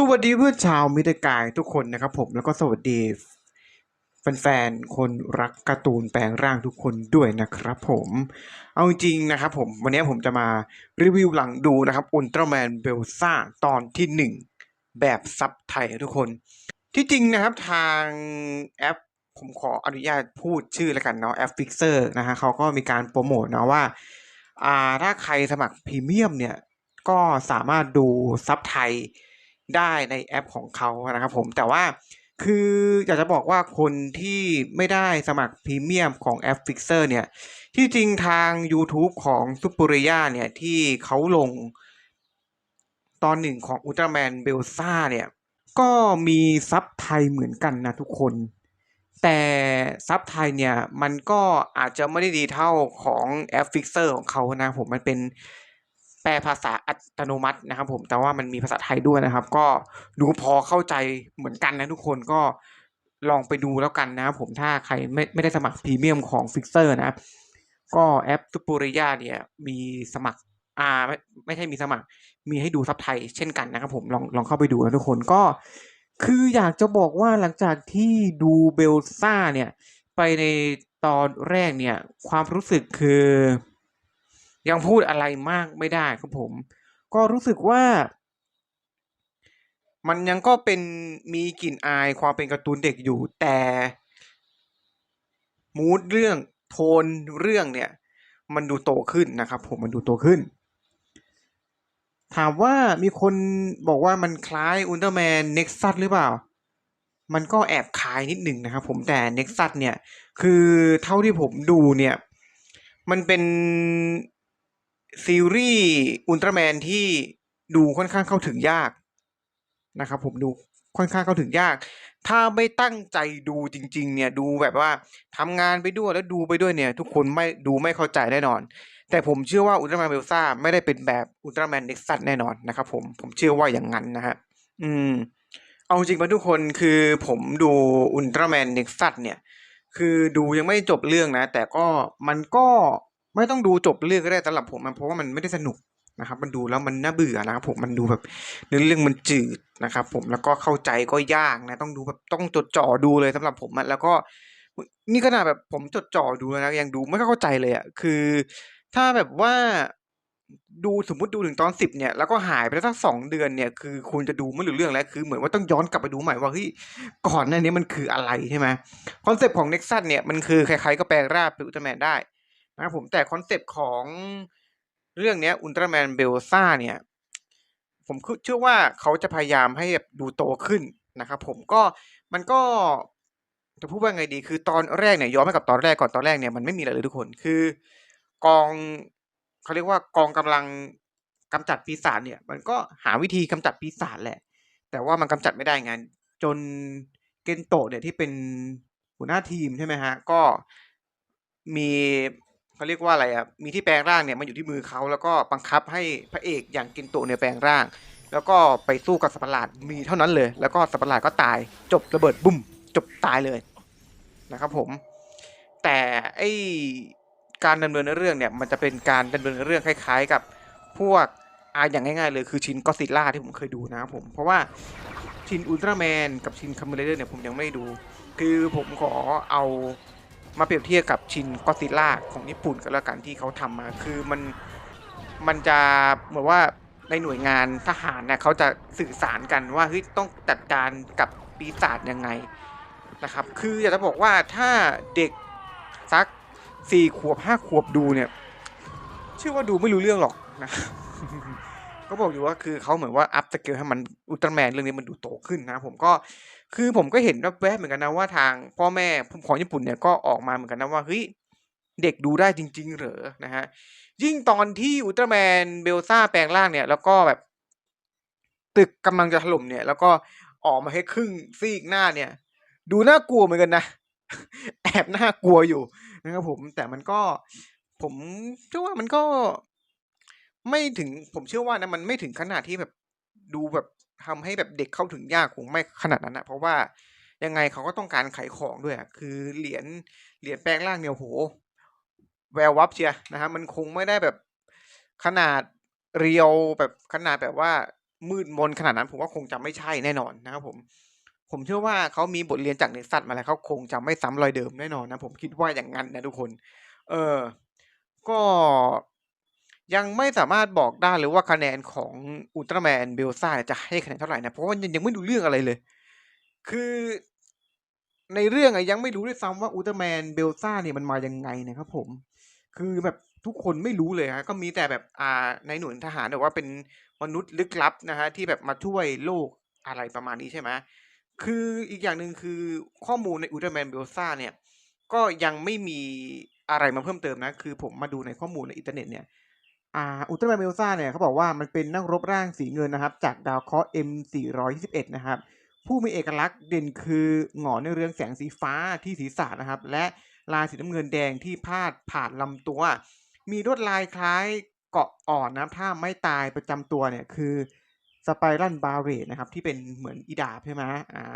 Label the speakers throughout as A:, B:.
A: สวัสดีเพื่อนชาวมิตรกายทุกคนนะครับผมแล้วก็สวัสดีแฟนๆคนรักการ์ตูนแปลงร่างทุกคนด้วยนะครับผมเอาจริงนะครับผมวันนี้ผมจะมารีวิวหลังดูนะครับอุลตร้าแมนเบลซ่าตอนที่หนึ่งแบบซับไทยทุกคน ที่จริงนะครับทางแอปผมขออนุญาตพูดชื่อแล้วกันเนาะแอปฟิกเซอร์นะฮะเขาก็มีการโปรโมทนะว่าอ่าถ้าใครสมัครพรีเมียมเนี่ยก็สามารถดูซับไทย ได้ในแอปของเขานะครับผมแต่ว่าคืออยากจะบอกว่าคนที่ไม่ได้สมัครพรีเมียมของแอปฟิกเซอร์เนี่ย ที่จริงทาง YouTube ของซุปเปอร์ยาเนี่ย ที่เขาลงตอนหนึ่งของอุลตร้าแมนเบลซ่าเนี่ย ก็มีซับไทยเหมือนกันนะทุกคน แต่ซับไทยเนี่ย มันก็อาจจะไม่ได้ดีเท่าของแอปฟิกเซอร์ของเขานะผมมันเป็น ลภาษาอัตโนมัตินะครับ ผมแต่ว่ามันมีภาษาไทยด้วยนะครับ ก็ดูพอเข้าใจเหมือนกันนะทุกคนก็ลองไปดูแล้วกันนะครับผมถ้าใครไม่ไม่ได้สมัครพรีเมียมของฟิกเซอร์นะก็แอปซุปเปอร์ยาเนี่ยมีสมัครอ่าไม่ไม่ใช่มีสมัคร มีให้ดูซับไทยเช่นกันนะครับผมลองลองเข้าไปดูนะทุกคนก็คืออยากจะบอกว่าหลังจากที่ดูเบลซ่าเนี่ย ไปในตอนแรกเนี่ย ความรู้สึกคือ ยังพูดอะไรมากไม่ได้ครับผม ก็รู้สึกว่า มันยังก็เป็นมีกลิ่นอายความเป็นการ์ตูนเด็กอยู่แต่มูดเรื่องโทนเรื่องเนี่ย มันดูโตขึ้นนะครับ ผมมันดูโตขึ้น ถามว่ามีคนบอกว่ามันคล้ายอุลตร้าแมนเน็กซัสหรือเปล่า มันก็แอบคล้ายนิดหนึ่งนะครับผมแต่เน็กซัสเนี่ย คือเท่าที่ผมดูเนี่ย มันเป็น ซีรีส์อุลตร้าแมนที่ดูค่อนข้างเข้าถึงยากนะครับผมดูค่อนข้างเข้าถึงยาก ถ้าไม่ตั้งใจดูจริง ๆ เนี่ยดูแบบว่าทำงานไปด้วยแล้วดูไปด้วยเนี่ย ทุกคนไม่ดูไม่เข้าใจแน่นอน แต่ผมเชื่อว่าอุลตร้าแมนเบลซ่าไม่ได้เป็นแบบอุลตร้าแมนเน็กซัสแน่นอนนะครับผมผมเชื่อว่าอย่างนั้นนะฮะอืม เอาจริงมาทุกคนคือผมดูอุลตร้าแมนเน็กซัสเนี่ย คือดูยังไม่จบเรื่องนะ แต่ก็มันก็ ไม่ต้องดูจบเรื่องก็ได้สำหรับผมมันเพราะว่ามันไม่ได้สนุกนะครับ มันดูแล้วมันน่าเบื่อนะครับผมมันดูแบบเนื้อเรื่องมันจืดนะครับ ผมแล้วก็เข้าใจก็ยากนะ ต้องดูแบบต้องจดจ่อดูเลยสำหรับผมอะแล้วก็ นี่ขนาดแบบผมจดจ่อดูแล้วนะยังดูไม่เข้าใจเลยอะคือ ถ้าแบบว่าดูสมมติดูถึงตอนสิบเนี่ยแล้วก็หายไปสักสองเดือนเนี่ยคือคุณจะดูไม่รู้เรื่องแล้วคือเหมือนว่าต้องย้อนกลับไปดูใหม่ว่าเฮ้ยก่อนหน้านี้มันคืออะไรใช่ไหมคอนเซปต์ของเน็กซัสเนี่ยมันคือใครๆก็แปลงร่างเป็นอุลตร้าแมนได้ นะครับผมแต่คอนเซปต์ของเรื่องนี้อุลตร้าแมนเบลซ่าเนี่ย ผมเชื่อว่าเขาจะพยายามให้แบบดูโตขึ้นนะครับผมก็มันก็จะพูดว่าไงดี คือตอนแรกเนี่ยย้อนไปกับตอนแรกก่อนตอนแรกเนี่ยมันไม่มีอะไรเลยทุกคนคือกองเขาเรียกว่ากองกำลังกำจัดปีศาจเนี่ย มันก็หาวิธีกำจัดปีศาจแหละ แต่ว่ามันกำจัดไม่ได้ไงจนเกนโตะเนี่ยที่เป็นหัวหน้าทีมใช่ไหมฮะ ก็มี เขาเรียกว่าอะไรอะมีที่แปลงร่างเนี่ยมันอยู่ที่มือเขาแล้วก็บังคับให้พระเอกอย่างเกนโตะเนี่ยแปลงร่าง แล้วก็ไปสู้กับสัตว์ประหลาดมีเท่านั้นเลย แล้วก็สัตว์ประหลาดก็ตาย จบระเบิดบุ้มจบตายเลยนะครับผม แต่ไอการดำเนินเรื่องเนี่ยมันจะเป็นการดำเนินเรื่องคล้าย ๆ กับพวกอาอย่างง่ายๆเลยคือชินก็ซิล่าที่ผมเคยดูนะครับผมเพราะว่าชินอุลตร้าแมนกับชินคัมเบอร์เลอร์เนี่ยผมยังไม่ดู คือผมขอเอา มาเปรียบเทียบกับชินก็ซิล่าของญี่ปุ่นก็แล้วกันที่เขาทำมา คือมันมันจะเหมือนว่าในหน่วยงานทหารเนี่ยเขาจะสื่อสารกันว่าเฮ้ยต้องจัดการกับปีศาจยังไงนะครับ คืออยากจะบอกว่าถ้าเด็กสักสี่ขวบห้าขวบดูเนี่ยเชื่อว่าดูไม่รู้เรื่องหรอกนะ ก็บอกอยู่ว่าคือเขาเหมือนว่าอัพสเกลให้มันอุลตร้าแมนเรื่องนี้มันดูโตขึ้นนะผมก็คือผมก็เห็นแวบๆเหมือนกันนะว่าทางพ่อแม่ของญี่ปุ่นเนี่ยก็ออกมาเหมือนกันนะว่าเฮ้ยเด็กดูได้จริง ๆ เหรอนะฮะยิ่งตอนที่อุลตร้าแมนเบลซ่าแปลงร่างเนี่ย แล้วก็แบบ ตึกกำลังจะถล่มเนี่ย แล้วก็ออกมาให้ครึ่งซีกหน้าเนี่ย ดูน่ากลัวเหมือนกันนะแอบน่ากลัวอยู่นะครับผมแต่มันก็ผมเชื่อว่ามันก็ ไม่ถึงผมเชื่อว่านะมันไม่ถึงขนาดที่แบบดูแบบทำให้แบบเด็กเข้าถึงยากคงไม่ขนาดนั้นนะเพราะว่ายังไงเขาก็ต้องการขายของด้วยอะคือเหรียญเหรียญแปลงร่างเนี่ยโหแวววับเชียนะฮะมันคงไม่ได้แบบขนาดเรียวแบบขนาดแบบว่ามืดมนขนาดนั้น ผมว่าคงจะไม่ใช่แน่นอนนะครับผม ผมเชื่อว่าเขามีบทเรียนจากเน็กซัสมาแล้วเขาคงจะไม่ซ้ำรอยเดิมแน่นอนนะผมคิดว่าอย่างนั้นนะทุกคน เออ ก็ ยังไม่สามารถบอกได้เลยว่าคะแนนของอุลตร้าแมนเบลซ่าจะให้คะแนนเท่าไหร่นะเพราะว่ายังไม่รู้เรื่องอะไรเลย คือในเรื่องอะยังไม่รู้ด้วยซ้ำว่าอุลตร้าแมนเบลซ่าเนี่ยมันมายังไงนะครับผม คือแบบทุกคนไม่รู้เลยฮะก็มีแต่แบบอ่าในหน่วยทหารบอกว่าเป็นมนุษย์ลึกลับนะฮะที่แบบมาช่วยโลกอะไรประมาณนี้ใช่ไหมคืออีกอย่างหนึ่งคือข้อมูลในอุลตร้าแมนเบลซ่าเนี่ย ก็ยังไม่มีอะไรมาเพิ่มเติมนะ คือผมมาดูในข้อมูลในอินเทอร์เน็ตเนี่ย อ่าอุลตร้าแมนเบลซ่าเนี่ยเขาบอกว่ามันเป็นนักรบร่างสีเงินนะครับ จากดาวเคราะห์ M421 นะครับ ผู้มีเอกลักษณ์เด่นคือหงอนในเรืองแสงสีฟ้าที่ศีรษะนะครับ และลายสีน้ำเงินแดงที่พาดผ่านลำตัว มีลวดลายคล้ายเกาะอ่อนนะถ้าไม่ตายประจำตัวเนี่ยคือสไปรัลบาเรตนะครับที่เป็นเหมือนอีดาบใช่ไหมอ่า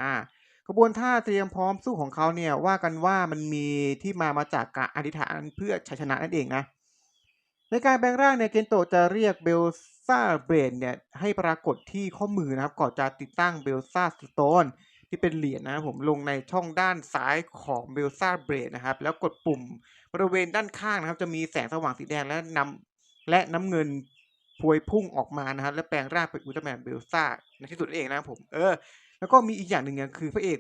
A: กระบวนท่าเตรียมพร้อมสู้ของเขาเนี่ยว่ากันว่ามันมีที่มามาจากการอธิษฐานเพื่อชัยชนะนั่นเองนะ ในการแปลงร่างเนี่ยเกนโตะจะเรียกเบลซ่าเบรนเนี่ยให้ปรากฏที่ข้อมือนะครับก่อนจะติดตั้งเบลซ่าสโตนที่เป็นเหรียญนะครับผมลงในช่องด้านซ้ายของเบลซ่าเบรนนะครับ แล้วกดปุ่มบริเวณด้านข้างนะครับ จะมีแสงสว่างสีแดงและนำและน้ำเงินพวยพุ่งออกมานะครับและแปลงร่างเป็นอุลตร้าแมนเบลซ่าในที่สุดเองนะครับผมเออ แล้วก็มีอีกอย่างหนึ่งคือพระเอก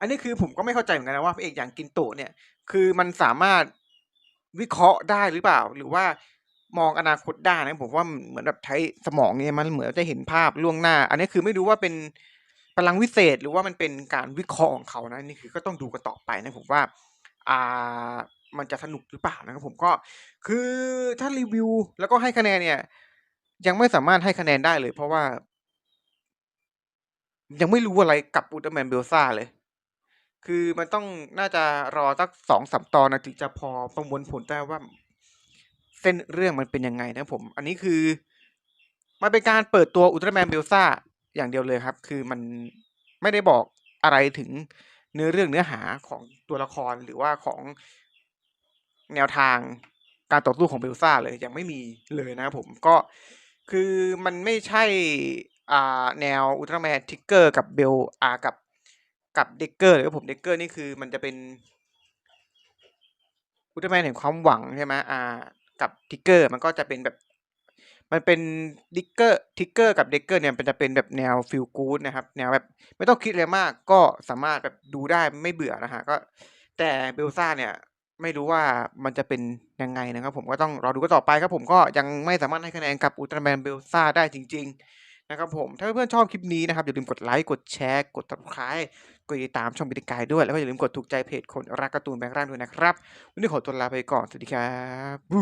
A: อันนี้คือผมก็ไม่เข้าใจเหมือนกันนะว่าพระเอกอย่างกินโตเนี่ยคือมันสามารถ วิเคราะห์ได้หรือเปล่า หรือว่ามองอนาคตได้นะผมว่าเหมือนแบบใช้สมองเนี่ยมันเหมือนจะเห็นภาพล่วงหน้า อันนี้คือไม่รู้ว่าเป็นพลังวิเศษหรือว่ามันเป็นการวิเคราะห์ของเขานะนี่คือก็ต้องดูกันต่อไปนะผมว่าอ่ามันจะสนุกหรือเปล่านะครับผมก็คือถ้ารีวิวแล้วก็ให้คะแนนเนี่ย ยังไม่สามารถให้คะแนนได้เลย เพราะว่า ยังไม่รู้อะไรกับอุลตร้าแมนเบลซ่าเลย คือมันต้องน่าจะรอสักสองสามตอนนะถึงจะพอประมวลผลได้ว่า เส้นเรื่องมันเป็นยังไงนะผม อันนี้คือ มันเป็นการเปิดตัวอุลตร้าแมนเบลซ่าอย่างเดียวเลยครับ คือมันไม่ได้บอกอะไรถึงเนื้อเรื่องเนื้อหาของตัวละครหรือว่าของแนวทางการต่อสู้ของเบลซ่าเลยยังไม่มีเลยนะครับผมก็คือมันไม่ใช่อ่าแนวอุลตร้าแมนทิกเกอร์กับเบลอากับ กับเด็กเกอร์เลยครับผมเด็กเกอร์นี่คือมันจะเป็นอุลตร้าแมนแห่งความหวังใช่ไหมอ่า กับทิกเกอร์มันก็จะเป็นแบบ มันเป็นดิกเกอร์ทิกเกอร์กับเด็กเกอร์เนี่ยมันจะเป็นแบบแนวฟิลกู๊ดนะครับ แนวแบบไม่ต้องคิดอะไรมากก็สามารถแบบดูได้ไม่เบื่อนะฮะก็ แต่เบลซ่าเนี่ยไม่รู้ว่ามันจะเป็นยังไงนะครับ ผมก็ต้องรอดูกันต่อไปครับผมก็ยังไม่สามารถให้คะแนนกับอุลตร้าแมนเบลซ่าได้จริง ๆ นะครับผม ถ้าเพื่อนชอบคลิปนี้นะครับ อย่าลืมกดไลค์ กดแชร์ กดติดตามกดติดตามช่องบิตกายด้วย แล้วก็อย่าลืมกดถูกใจเพจคนรักการ์ตูนแบงค์ร่างด้วยนะครับ วันนี้ขอตัวลาไปก่อน สวัสดีครับบู